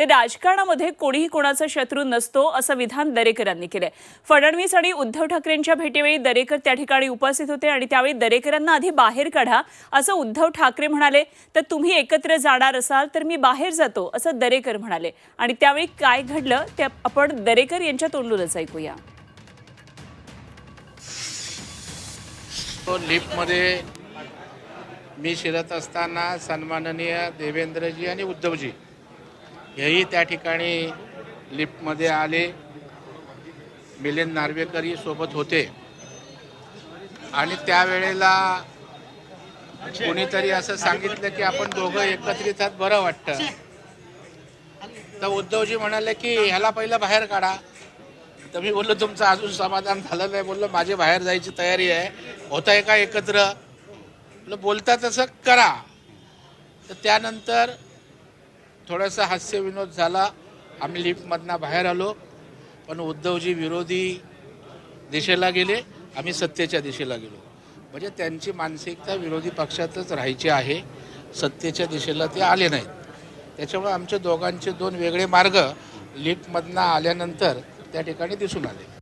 ते राजकारणामध्ये कोणीही कोणाचा शत्रू नसतो असं विधान दरेकरांनी केलंय. फडणवीस आणि उद्धव ठाकरेंच्या भेटीवेळी दरेकर त्या ठिकाणी उपस्थित होते आणि त्यावेळी दरेकरांना आधी बाहेर काढा असं उद्धव ठाकरे म्हणाले तर तुम्ही एकत्र जाणार असाल तर मी बाहेर जातो असं दरेकर म्हणाले. आणि त्यावेळी काय घडलं ते आपण दरेकर यांच्या तोंडूनच ऐकूया. तो लिफ्टमध्ये मी शिरत असताना सन्माननीय देवेंद्रजी आणि उद्धवजी हेही त्या ठिकाणी लिफ्टमध्ये आले. मिलिंद नार्वेकरही सोबत होते. आणि त्यावेळेला कोणीतरी असं सांगितलं की आपण दोघं एकत्रित आहात बरं वाटतं. तर उद्धवजी म्हणाले की ह्याला पहिलं बाहेर काढा. तर मी बोललो तुमचं अजून समाधान झालं नाही. बोललो माझी बाहेर जायची तयारी आहे. होत आहे का एकत्र? बोलता तसं करा. तर त्यानंतर थोडासा हास्यविनोद झाला. आम्ही लिफ्टमधनं बाहेर आलो. पण उद्धवजी विरोधी दिशेला गेले. आम्ही सत्तेच्या दिशेला गेलो. म्हणजे त्यांची मानसिकता विरोधी पक्षातच राहायची आहे. सत्तेच्या दिशेला ते आले नाहीत. त्याच्यामुळे आमच्या दोघांचे दोन वेगळे मार्ग लिफ्टमधनं आल्यानंतर त्या ठिकाणी दिसून आले.